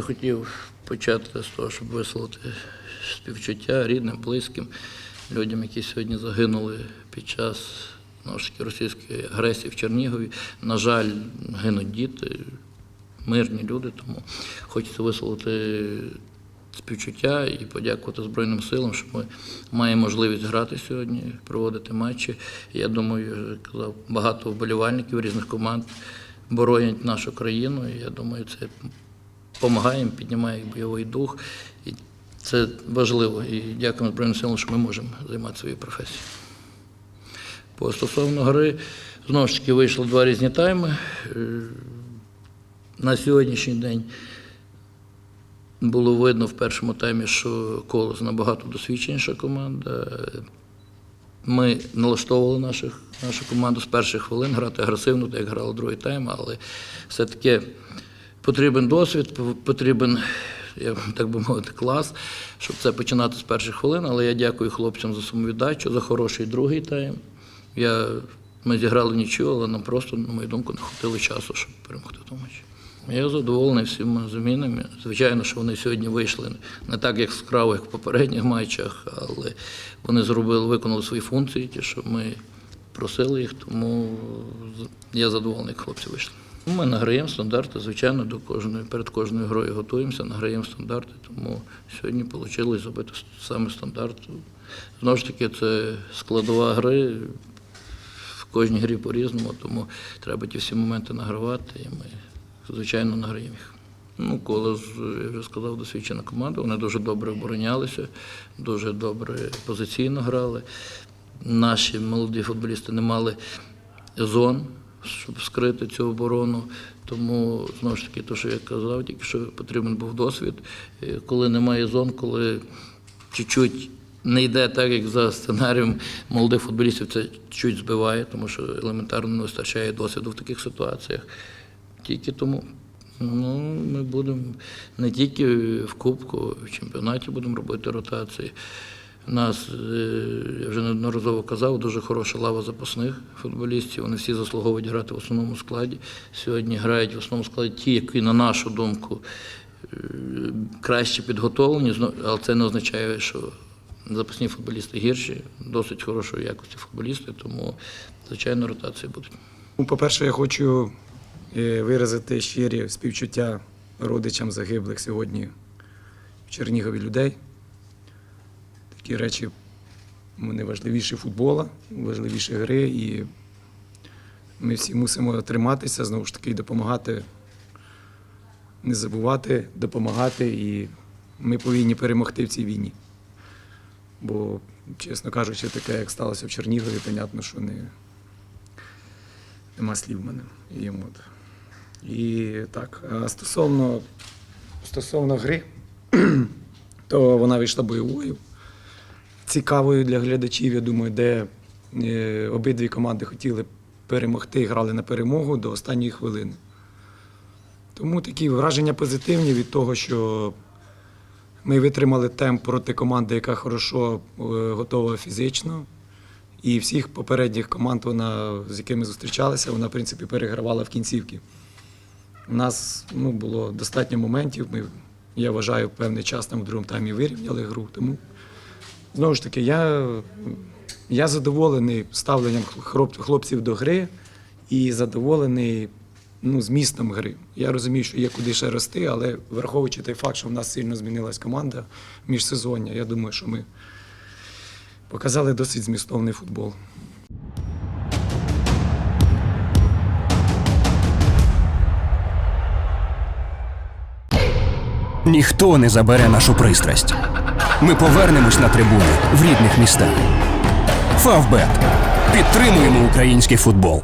би хотів почати з того, щоб висловити співчуття рідним, близьким, людям, які сьогодні загинули під час таки, російської агресії в Чернігові. На жаль, гинуть діти, мирні люди, тому хочеться висловити співчуття і подякувати Збройним силам, що ми маємо можливість грати сьогодні, проводити матчі. Я думаю, казав, багато вболівальників різних команд боронять нашу країну. І я думаю, це допомагає, їм, піднімає бойовий дух. І це важливо. І дякуємо Збройним силам, що ми можемо займатися своєю професією. По стосовно гри, знову ж таки, вийшло два різні тайми. Е, На сьогоднішній день було видно в першому таймі, що Колос набагато досвідченіша команда. Ми налаштовували наших, нашу команду з перших хвилин грати агресивно, так як грали другий тайм, але все-таки потрібен досвід, потрібен, так би мовити, клас, щоб це починати з перших хвилин. Але я дякую хлопцям за самовіддачу, за хороший другий тайм. Я, ми зіграли нічого, але нам просто, на мою думку, не хватило часу, щоб перемогти в тому матчі. Я задоволений всіма замінами. Звичайно, що вони сьогодні вийшли не так, як скраво, як в попередніх матчах, але вони зробили, виконали свої функції, ті, що ми просили їх, тому я задоволений, як хлопці вийшли. Ми награємо стандарти, звичайно, до кожної, перед кожною грою готуємося, награємо стандарти, тому сьогодні вийшло зробити саме стандарт. Знову ж таки, це складова гри, в кожній грі по-різному, тому треба ті всі моменти награвати, і ми, звичайно, награємо їх. Ну, Колос, я вже сказав, досвідчена команда. Вони дуже добре оборонялися, дуже добре позиційно грали. Наші молоді футболісти не мали зон, щоб скрити цю оборону. Тому, знову ж таки, те, що я казав, тільки що потрібен був досвід. Е, Коли немає зон, коли чуть-чуть не йде так, як за сценарієм молодих футболістів, це чуть збиває, тому що елементарно не вистачає досвіду в таких ситуаціях. Тільки тому. Ну, ми будемо не тільки в Кубку, в чемпіонаті будемо робити ротації. Нас, е, я вже неодноразово казав, дуже хороша лава запасних футболістів. Вони всі заслуговують грати в основному складі. Сьогодні грають в основному складі ті, які, на нашу думку, е, краще підготовлені, але це не означає, що запасні футболісти гірші, досить хорошої якості футболісти, тому, звичайно, ротації будуть. Ну, По-перше, я хочу е, виразити щирі співчуття родичам загиблих сьогодні в Чернігові людей. Такі речі вони важливіші футбола, важливіші гри, і ми всі мусимо триматися, знову ж таки, допомагати, не забувати, допомагати, і ми повинні перемогти в цій війні. Бо, чесно кажучи, таке, як сталося в Чернігові, понятно, що не, нема слів в мене. І, от. і так, стосовно, стосовно гри, то вона вийшла бойовою, цікавою для глядачів, я думаю, де е, обидві команди хотіли перемогти, грали на перемогу до останньої хвилини. Тому такі враження позитивні від того, що ми витримали темп проти команди, яка хорошо е, готова фізично. І всіх попередніх команд, вона, з якими зустрічалися, вона, в принципі, перегравала в кінцівки. У нас ну, було достатньо моментів. Ми, я вважаю, певний час там в другому таймі вирівняли гру. Тому, знову ж таки, я, я задоволений ставленням хлоп- хлопців до гри і задоволений ну, змістом гри. Я розумію, що є куди ще рости, але враховуючи той факт, що в нас сильно змінилась команда міжсезоння, я думаю, що ми показали досить змістовний футбол. Ніхто не забере нашу пристрасть. Ми повернемось на трибуни в рідних містах. Фавбет. Підтримуємо український футбол.